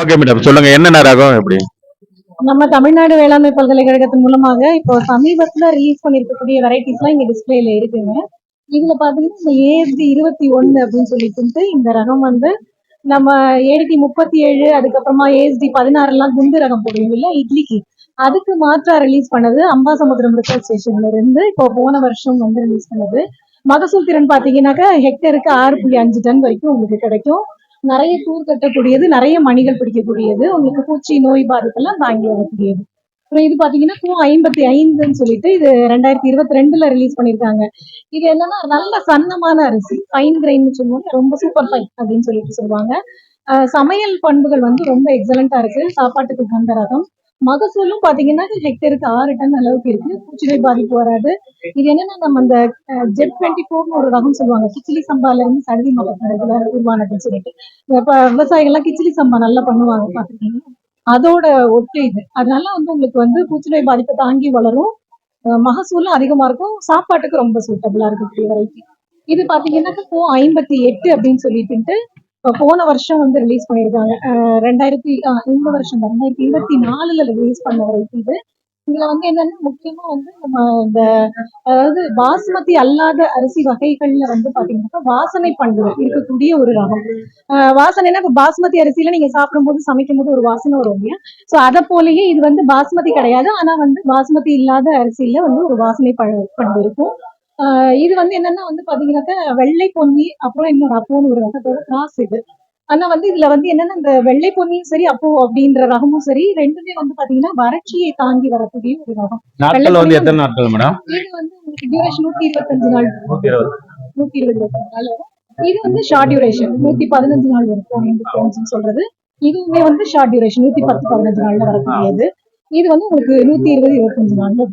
Okay madam சொல்லுங்க என்னென்ன ரகம் எப்படி? நம்ம தமிழ்நாடு வேளாண்மை பல்கலைக்கழகத்தின் மூலமாக இப்போ சமீபத்துல ரிலீஸ் பண்ணிருக்கக்கூடிய வெரைட்டிஸ் எல்லாம் இங்க டிஸ்பிளேல இருக்குங்க. இதுல பாத்தீங்கன்னா இந்த ஏஎஸ்டி இருபத்தி ஒன்னு அப்படின்னு சொல்லிட்டு இந்த ரகம் வந்து நம்ம ஏடிடி முப்பத்தி ஏழு அதுக்கப்புறமா ஏஎஸ்டி பதினாறு எல்லாம் குண்டு ரகம் போடுவோம் இல்ல இட்லிக்கு. அதுக்கு மாற்றா ரிலீஸ் பண்ணது அம்பாசமுத்திரம் ரிசர்ச் ஸ்டேஷன்ல இருந்து இப்போ போன வருஷம் வந்து ரிலீஸ் பண்ணது. மகசூல் திறன் பாத்தீங்கன்னாக்கா ஹெக்டருக்கு ஆறு புள்ளி அஞ்சு டன் வரைக்கும் உங்களுக்கு கிடைக்கும். நிறைய தூர் கட்டக்கூடியது நிறைய மணிகள் பிடிக்கக்கூடியது உங்களுக்கு பூச்சி நோய் பாதிப்பெல்லாம் தாங்கி வரக்கூடியது. அப்புறம் இது பாத்தீங்கன்னா பூ ஐம்பத்தி ஐந்துன்னு சொல்லிட்டு இது ரெண்டாயிரத்தி இருபத்தி ரெண்டுல ரிலீஸ் பண்ணிருக்காங்க. இது என்னன்னா நல்ல சன்னமான அரிசி ஃபைன் கிரைன் சொல்லுவாங்க. ரொம்ப சூப்பர் ஃபைன் அப்படின்னு சொல்லிட்டு சொல்லுவாங்க. சமையல் பண்புகள் வந்து ரொம்ப எக்ஸலண்டா இருக்கு. சாப்பாட்டுக்கு தகுந்த ரகம் மகசூலும் பாத்தீங்கன்னா ஹெக்டருக்கு ஆறு டன் அளவுக்கு இருக்கு. பூச்சிநோய் பாதிப்பு வராது. இது என்னன்னா நம்ம அந்த ஜெட் டுவெண்ட்டி ஃபோர்னு ஒரு ரகம் சொல்லுவாங்க. கிச்சிலி சம்பால இருந்து சடுதி மகசூல உருவானதுன்னு சொல்லிட்டு. இப்ப விவசாயிகள்லாம் கிச்சிலி சம்பா நல்லா பண்ணுவாங்க பாத்தீங்கன்னா அதோட ஒட்டு இது. அதனால வந்து உங்களுக்கு வந்து பூச்சிநோய் பாதிப்பை தாங்கி வளரும். அஹ் மகசூலும் அதிகமா இருக்கும். சாப்பாட்டுக்கு ரொம்ப சூட்டபிளா இருக்கக்கூடிய வெரைட்டி இது பாத்தீங்கன்னா இப்போ ஐம்பத்தி எட்டு அப்படின்னு சொல்லிட்டு போன வருஷம் வந்து ரிலீஸ் பண்ணியிருக்காங்க. ரெண்டாயிரத்தி இந்த வருஷம் ரெண்டாயிரத்தி இருபத்தி நாலுல ரிலீஸ் பண்ண வெரைட்டி இது. இதுல வந்து என்னன்னா முக்கியமா வந்து நம்ம இந்த அதாவது பாஸ்மதி அல்லாத அரிசி வகைகள்ல வந்து பாத்தீங்கன்னாக்கா வாசனை பண்புகள் இருக்கக்கூடிய ஒரு ரகம். ஆஹ் வாசனைனா இப்ப பாஸ்மதி அரிசியில நீங்க சாப்பிடும்போது சமைக்கும் போது ஒரு வாசனை வரும் இல்லையா? சோ அதை போலயே இது வந்து பாஸ்மதி கிடையாது. ஆனா வந்து பாஸ்மதி இல்லாத அரிசியில வந்து ஒரு வாசனை ப- பண்பு இருக்கும். இது வந்து என்னன்னா வந்து பாத்தீங்கன்னாக்கா வெள்ளை பொன்னி அப்புறம் இன்னொரு அப்போன்னு ஒரு ரகத்தோட கிராஸ் இது. ஆனா வந்து இதுல வந்து என்னன்னா இந்த வெள்ளை பொன்னியும் சரி அப்போ அப்படின்ற ரகமும் சரி ரெண்டுமே வந்து பாத்தீங்கன்னா வறட்சியை தாங்கி வரக்கூடிய ஒரு ரகம். நாட்கள் வந்து எத்தனை நாட்கள் மேடம் இது வந்து உங்களுக்கு டியூரேஷன் நூத்தி இருபத்தஞ்சு நாள் நூத்தி இருபது. நூத்தி இருபது நாள் வரும். இது வந்து ஷார்ட் டியூரேஷன் நூத்தி பதினஞ்சு நாள் வரைக்கும் அஞ்சுன்னு சொல்றது. இதுவுமே வந்து ஷார்ட் டியூரேஷன் நூத்தி பத்து பதினஞ்சு நாள்ல வரக்கூடியது. இது வந்து உங்களுக்கு நூத்தி இருபது இருபத்தஞ்சு நாள்ல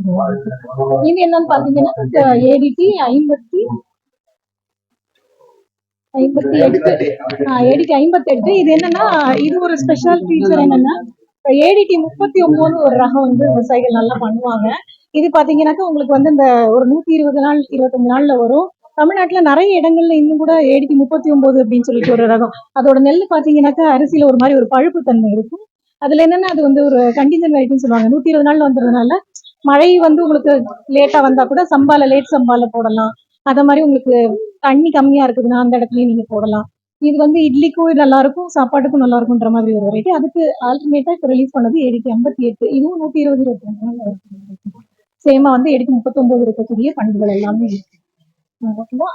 இது என்னன்னு பாத்தீங்கன்னா ஏடிடி ஐம்பத்தி ஐம்பத்தி எட்டு. ஏடிடி ஐம்பத்தி எட்டு இது என்னன்னா இது ஒரு ஸ்பெஷல் ஃபீச்சர் என்னன்னா ஏடிடி முப்பத்தி ஒன்பது ஒரு ரகம் வந்து விவசாயிகள் நல்லா பண்ணுவாங்க. இது பாத்தீங்கன்னாக்கா உங்களுக்கு வந்து இந்த ஒரு நூத்தி இருபது நாள் இருபத்தஞ்சு நாள்ல வரும். தமிழ்நாட்டுல நிறைய இடங்கள்ல இன்னும் கூட ஏடிடி முப்பத்தி ஒன்பது அப்படின்னு சொல்லிட்டு ஒரு ரகம். அதோட நெல் பாத்தீங்கன்னாக்கா அரிசியில ஒரு மாதிரி ஒரு பழுப்பு தன்மை இருக்கும். அதுல என்னன்னா அது வந்து ஒரு கண்டிஜன் வெரைட்டின்னு சொல்லுவாங்க. நூத்தி இருபது நாள் வந்ததுனால மழை வந்து உங்களுக்கு லேட்டா வந்தா கூட சம்பால லேட் சம்பால போடலாம். அத மாதிரி உங்களுக்கு தண்ணி கம்மியா இருக்குதுன்னா அந்த இடத்துலயும் நீங்க போடலாம். இது வந்து இட்லிக்கும் நல்லா இருக்கும் சாப்பாட்டுக்கும் நல்லா இருக்கும்ன்ற மாதிரி ஒரு வெரைட்டி அதுக்கு ஆல்டர்னேட்டா இப்போ ரிலீஸ் பண்ணது ஏடிக்கு ஐம்பத்தி எட்டு. இதுவும் நூத்தி இருபது இருபத்தி ரெண்டு சேமா வந்து எடிக்கு முப்பத்தொன்பது இருக்கக்கூடிய பண்புகள் எல்லாமே இருக்கு.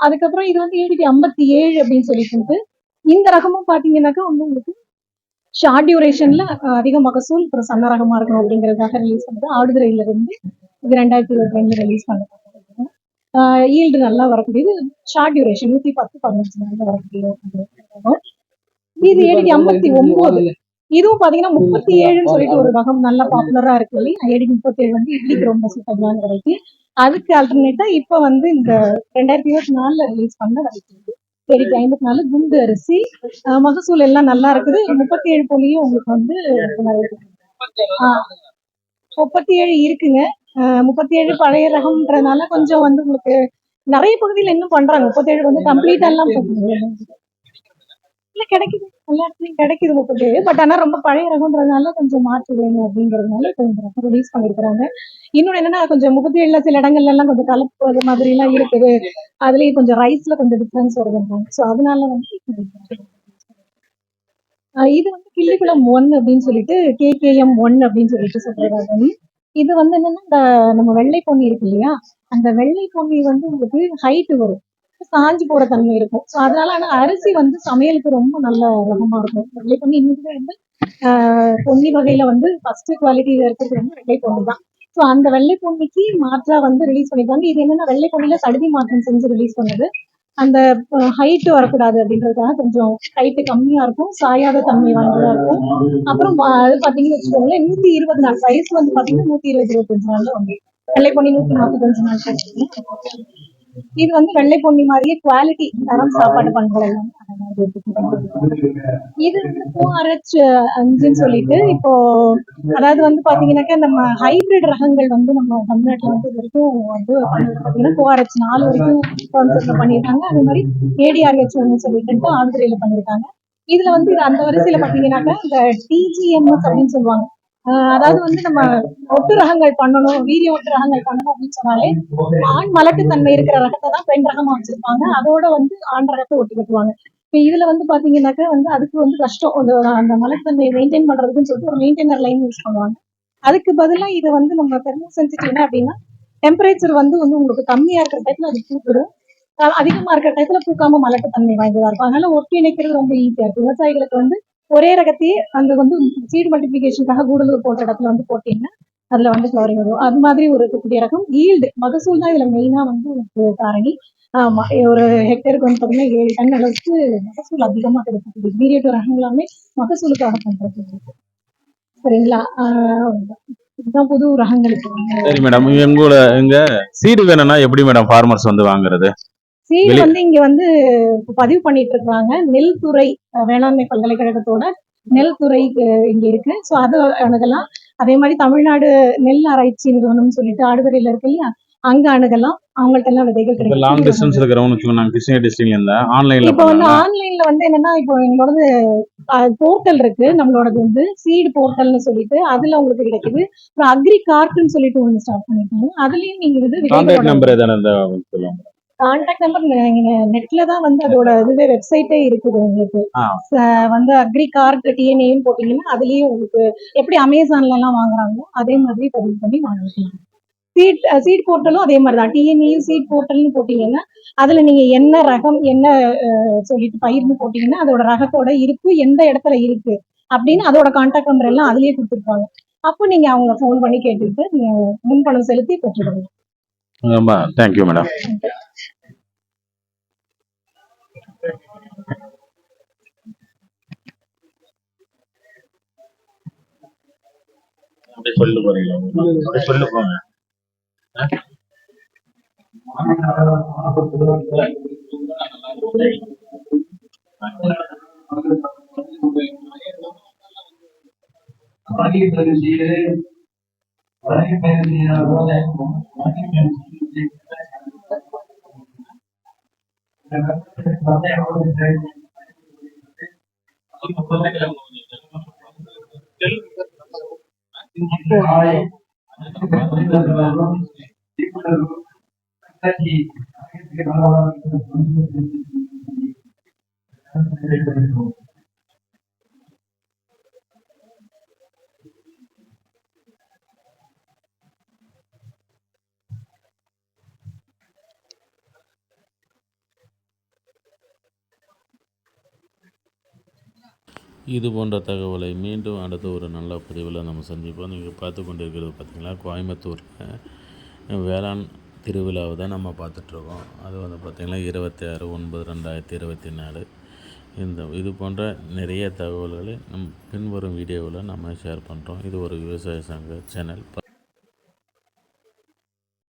அதுக்கப்புறம் இது வந்து ஏடிக்கு ஐம்பத்தி ஏழு அப்படின்னு சொல்லிட்டு இந்த ரகமும் பாத்தீங்கன்னாக்கா வந்து உங்களுக்கு ஷார்ட் டியூரேஷன்ல அதிக மகசூல் அப்புறம் சன்ன ரகமா இருக்கணும் அப்படிங்கறதுக்காக ரிலீஸ் பண்ணது ஆடுதுறையில இருந்து இது ரெண்டாயிரத்தி இருபத்தி ரெண்டுல ரிலீஸ் பண்ணது ஈல்டு நல்லா வரக்கூடியது. ஷார்ட் டியூரேஷன் நூத்தி பத்து பதினஞ்சு நாள்ல வரக்கூடிய ஒரு ரகம். இது ஏடிக்கு ஐம்பத்தி ஒன்பது இதுவும் பாத்தீங்கன்னா முப்பத்தி ஏழுன்னு சொல்லிட்டு ஒரு ரகம் நல்லா பாப்புலரா இருக்கு இல்லையா? ஏடிக்கு முப்பத்தி ஏழு வந்து இட்லிக்கு ரொம்ப சூப்பரான வெரைட்டி அதுக்கு ஆல்டர்னேட்டா இப்ப வந்து இந்த ரெண்டாயிரத்தி இருபத்தி நாலுல ரிலீஸ் பண்ண வெரைட்டி ஏடிக்கு ஐம்பத்தி நாலு குண்டு அரிசி. மகசூல் எல்லாம் நல்லா இருக்குது. முப்பத்தி ஏழு போலியும் உங்களுக்கு வந்து நிறைய இருக்கு. ஆஹ் முப்பத்தி ஏழு இருக்குங்க. முப்பத்தி ஏழு பழைய ரகம்ன்றதுனால கொஞ்சம் வந்து உங்களுக்கு நிறைய பகுதியில இன்னும் பண்றாங்க. முப்பத்தி ஏழு வந்து கம்ப்ளீட் எல்லாம். இல்ல கிடைக்குது. எல்லா இடத்துலயும் கிடைக்குது முப்பது பட் ஆனா ரொம்ப பழைய ரகம்ன்றதுனால கொஞ்சம் மாற்று வேணும் அப்படிங்கறதுனால கொஞ்சம் ரகம் ரிலீஸ் பண்ணிருக்காங்க இன்னொன்னு என்னன்னா கொஞ்சம் முப்பத்தி ஏழுல சில இடங்கள்ல எல்லாம் கொஞ்சம் கலப்பு அது மாதிரி எல்லாம் இருக்குது. அதுலயும் கொஞ்சம் ரைஸ்ல கொஞ்சம் டிஃபரன்ஸ் வருதுன்றாங்க. ஸோ அதனால வந்து இது இது வந்து கிள்ளிக்குளம் ஒன் அப்படின்னு சொல்லிட்டு கேகேஎம் ஒன் அப்படின்னு சொல்லிட்டு சொல்றாங்க இது வந்து என்னன்னா இந்த நம்ம வெள்ளை பொன்னி இருக்கு இல்லையா? அந்த வெள்ளை பொன்னி வந்து உங்களுக்கு ஹைட் வரும். சாஞ்சு போற தன்மை இருக்கும். ஸோ அதனால ஆனா அரிசி வந்து சமையலுக்கு ரொம்ப நல்ல ரகமா இருக்கும். வெள்ளை பொண்ணு இன்னும் வந்து ஆஹ் பொன்னி வகையில வந்து ஃபர்ஸ்ட் குவாலிட்டியில இருக்கிறது வந்து வெள்ளை பொண்ணு தான். ஸோ அந்த வெள்ளை பொன்னிக்கு மாற்றா வந்து ரிலீஸ் பண்ணிருக்காங்க இது என்னன்னா வெள்ளை பொண்ணில சடுதி மாற்றம் செஞ்சு ரிலீஸ் பண்ணது. அந்த ஹைட் வரக்கூடாது அப்படின்றதுக்காக கொஞ்சம் ஹைட்டு கம்மியா இருக்கும். சாயாத தன்மை வாய்ந்ததா இருக்கும். அப்புறம் அது பாத்தீங்கன்னு வச்சுக்கோங்களேன் நூத்தி இருபது நாள் வயசு வந்து பாத்தீங்கன்னா நூத்தி இருபது இருபத்தஞ்சு நாள்ல வந்து வெள்ளை பொண்ணி நூத்தி நாற்பத்தஞ்சு நாள். இது வந்து வெள்ளை பொன்னி மாதிரியே குவாலிட்டி தரம் சாப்பாடு பண்புகள் இது வந்து கோஆர்ஹெச் அஞ்சுன்னு சொல்லிட்டு இப்போ அதாவது வந்து பாத்தீங்கன்னாக்கா நம்ம ஹைபிரிட் ரகங்கள் வந்து நம்ம தமிழ்நாட்டுல வந்து இது வரைக்கும் வந்து பண்ணது பாத்தீங்கன்னா கோஆர்ஹெச் நாலு வரைக்கும் பண்ணிருக்காங்க பண்ணியிருக்காங்க. அதே மாதிரி ஏடிஆர்ஹெச் ஒன்னு சொல்லிட்டு ஆந்திரையில பண்ணியிருக்காங்க. இதுல வந்து இது அந்த வரிசையில பாத்தீங்கன்னாக்கா இந்த டிஜிஎம்எஸ் அப்படின்னு சொல்லுவாங்க. அதாவது வந்து நம்ம ஒட்டு ரகங்கள் பண்ணணும் வீரிய ஒட்டு ரகங்கள் பண்ணணும் அப்படின்னு சொன்னாலே ஆண் மலட்டுத்தன்மை இருக்கிற ரகத்தை தான் பெண் ரகமா வச்சிருப்பாங்க. அதோட வந்து ஆண் ரகத்தை ஒட்டி கட்டுவாங்க. இப்ப இதுல வந்து பாத்தீங்கன்னாக்கா வந்து அதுக்கு வந்து கஷ்டம். அந்த அந்த மலட்டுத்தன்மையை மெயின்டைன் பண்றதுக்குன்னு சொல்லிட்டு ஒரு மெயின்டைனர் லைன் யூஸ் பண்ணுவாங்க. அதுக்கு பதிலாக இதை வந்து நம்ம தெர்மோ சென்சிட்டிவ்னா என்ன அப்படின்னா டெம்பரேச்சர் வந்து வந்து உங்களுக்கு கம்மியா இருக்கிற டைத்துல அது பூத்துடும் அதிகமா இருக்கிற டைத்துல பூக்காம மலட்டுத்தன்மை வாய்ந்ததா இருக்கும். அதனால ஒட்டி இணைக்கிறது ரொம்ப ஈஸியா இருக்கும். விவசாயிகளுக்கு வந்து ஒரே ரகத்தையே அந்த வந்து சீடு மல்டிபிகேஷனுக்காக கூடலூர் போட்ட இடத்துல வந்து போட்டீங்கன்னா அதுல வந்து ஃபிளவரிங் வரும். அது மாதிரி ஒரு இருக்கக்கூடிய ரகம் ஈல்டு மகசூல் தான் இதுல மெயினா வந்து காரணி. ஆமா ஒரு ஹெக்டேருக்கு வந்து பாத்தீங்கன்னா ஏழு டன் அளவுக்கு மகசூல் அதிகமா கிடைக்கக்கூடிய பீரியட் ரகம் எல்லாமே மகசூலுக்காக பண்றது. சரிங்களா? ஆஹ் இதுதான் புது ரகங்களுக்கு. சரி மேடம் எங்களோட இங்க சீடு வேணும்னா எப்படி மேடம் ஃபார்மர்ஸ் வந்து வாங்குறது? சீடு வந்து இங்க வந்து பதிவு பண்ணிட்டு இருக்காங்க. நெல்துறை அஹ், வேளாண்மை பல்கலைக்கழகத்தோட நெல்துறை அஹ், இங்க இருக்கு. சோ அது அணுகலாம். அதே மாதிரி தமிழ்நாடு நெல் ஆராய்ச்சி நிறுவனம்னு சொல்லிட்டு ஆடுதுறையில இருக்கு இல்லையா? அங்க அணுகலாம். அவங்கள்ட்ட எல்லாம் விதைகள் இப்ப லாங் கிடைக்கும் டிஸ்டன்ஸ் இருக்கிறவங்க நாங்க கிருஷ்ணகிரி டிஸ்ட்ரிக்ட்ல இருந்தா ஆன்லைன்ல இப்போ வந்து ஆன்லைன்ல வந்து என்னன்னா இப்போ எங்களோடது போர்ட்டல் இருக்கு. நம்மளோடது வந்து சீடு போர்ட்டல்னு சொல்லிட்டு அதுல உங்களுக்கு கிடைக்குது. அப்புறம் அக்ரி கார்ட்னு சொல்லிட்டு ஒண்ணு ஸ்டார்ட் பண்ணிருக்காங்க. அதுலயும் நீங்க வந்து நம்பர் சொல்லுங்க. கான்டாக்ட் நம்பர் நெட்ல தான் வந்து அதோட இதுவே வெப்சைட்டே இருக்குது உங்களுக்கு. வந்து அக்ரி கார்ட் டிஎன்ஏன்னு போட்டீங்கன்னா அதுலயும் உங்களுக்கு எப்படி அமேசான்ல எல்லாம் வாங்குறாங்களோ அதே மாதிரி பதிவு பண்ணி வாங்கிக்கலாம். சீட் சீட் போர்ட்டலும் அதே மாதிரி தான். டிஎன்ஏயும் சீட் போர்ட்டல்னு போட்டீங்கன்னா அதுல நீங்க என்ன ரகம் என்ன சொல்லிட்டு பயிர்னு போட்டீங்கன்னா அதோட ரகத்தோட இருப்பு எந்த இடத்துல இருக்கு அப்படின்னு அதோட கான்டாக்ட் நம்பர் எல்லாம் அதுலயே கொடுத்துருப்பாங்க. அப்போ நீங்க அவங்க ஃபோன் பண்ணி கேட்டுட்டு நீங்க முன்பணம் செலுத்தி பெற்றுடுங்க ரொம்ப தேங்க்யூ மேடம் அப்படியே சொல்லு போறீங்க அப்படியே சொல்லு తెలుగు இது போன்ற தகவலை மீண்டும் அடுத்த ஒரு நல்ல பதிவில் நம்ம சந்திப்போம். நீங்கள் பார்த்து கொண்டிருக்கிறது பார்த்தீங்களா கோயம்புத்தூரில் வேளாண் திருவிழாவை தான் நம்ம பார்த்துட்ருக்கோம். அது வந்து பார்த்திங்கன்னா இருபத்தி ஆறு ஒன்பது ரெண்டாயிரத்தி இருபத்தி நாலு. இந்த இது போன்ற நிறைய தகவல்களை நம் பின்வரும் வீடியோவில் நம்ம ஷேர் பண்ணுறோம் இது ஒரு விவசாய சங்க சேனல்